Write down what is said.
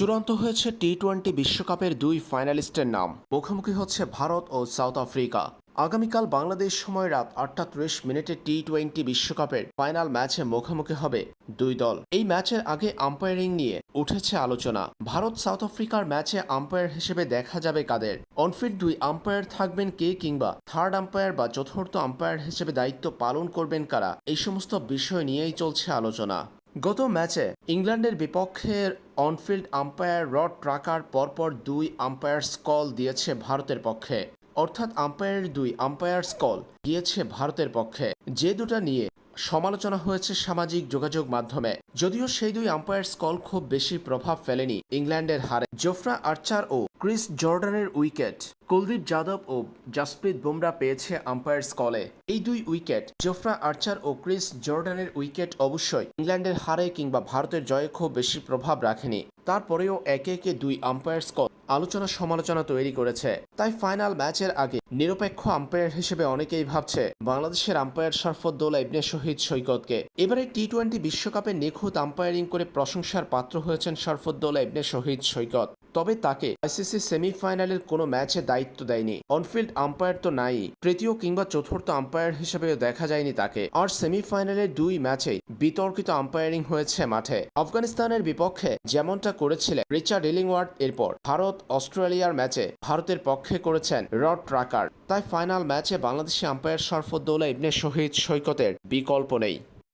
চূড়ান্ত হয়েছে T twenty বিশ্বকাপের দুই ফাইনালিস্টের নাম। মুখোমুখি হচ্ছে ভারত ও সাউথ আফ্রিকা। আগামীকাল বাংলাদেশ সময় রাত আটটা ত্রিশ মিনিটে টি টোয়েন্টি বিশ্বকাপের ফাইনাল ম্যাচে মুখোমুখি হবে দুই দল। এই ম্যাচের আগে আম্পায়ারিং নিয়ে উঠেছে আলোচনা। ভারত সাউথ আফ্রিকার ম্যাচে আম্পায়ার হিসেবে দেখা যাবে কাদের? অনফিট দুই আম্পায়ার থাকবেন কে কিংবা থার্ড আম্পায়ার বা চতুর্থ আম্পায়ার হিসেবে দায়িত্ব পালন করবেন কারা? এই সমস্ত বিষয় নিয়েই চলছে আলোচনা। গত ম্যাচে ইংল্যান্ডের বিপক্ষে অনফিল্ড আম্পায়ার রড ট্রাকার পরপর দুই আম্পায়ার স্কল দিয়েছে ভারতের পক্ষে। অর্থাৎ আম্পায়ারের দুই আম্পায়ার স্কল গিয়েছে ভারতের পক্ষে। যে দুটা নিয়ে সমালোচনা হয়েছে সামাজিক যোগাযোগ মাধ্যমে। যদিও সেই দুই আম্পায়ার্স কল খুব বেশি প্রভাব ফেলেনি ইংল্যান্ডের হারে। জোফরা আর্চার ও ক্রিস জর্ডানের উইকেট কুলদীপ যাদব ও জাসপ্রীত বুমরা পেয়েছে আম্পায়ার্স কলে। এই দুই উইকেট জোফরা আর্চার ও ক্রিস জর্ডানের উইকেট অবশ্যই ইংল্যান্ডের হারে কিংবা ভারতের জয়ে খুব বেশি প্রভাব রাখেনি। তারপরেও একে একে দুই আম্পায়ার্স কল আলোচনা সমালোচনা তৈরি করেছে। তাই ফাইনাল ম্যাচের আগে নিরপেক্ষ আম্পায়ার হিসেবে অনেকেই ভাবছে বাংলাদেশের আম্পায়ার সরফদ্দৌলা ইবনে শহীদ সৈকতকে। এবারে টি টোয়েন্টি বিশ্বকাপে নিখুঁত আম্পায়ারিং করে প্রশংসার পাত্র হয়েছেন সরফদ্দৌলা ইবনে শহীদ সৈকত। তবে তাকে আইসিসি সেমিফাইনালের কোনো ম্যাচে দায়িত্ব দেয়নি। অনফিল্ড আম্পায়ার তো নাই। তৃতীয় কিংবা চতুর্থ আম্পায়ার হিসেবেও দেখা যায়নি তাকে। আর সেমিফাইনালের দুই ম্যাচেই বিতর্কিত আম্পায়ারিং হয়েছে মাঠে। আফগানিস্তানের বিপক্ষে যেমনটা করেছিলেন রিচার্ড ইলিংওয়ার্ড, এরপর ভারত অস্ট্রেলিয়ার ম্যাচে ভারতের পক্ষে করেছেন রড ট্রাকার। তাই ফাইনাল ম্যাচে বাংলাদেশি আম্পায়ার শরফদ্দৌলা ইবনে শহীদ সৈকতের বিকল্প নেই।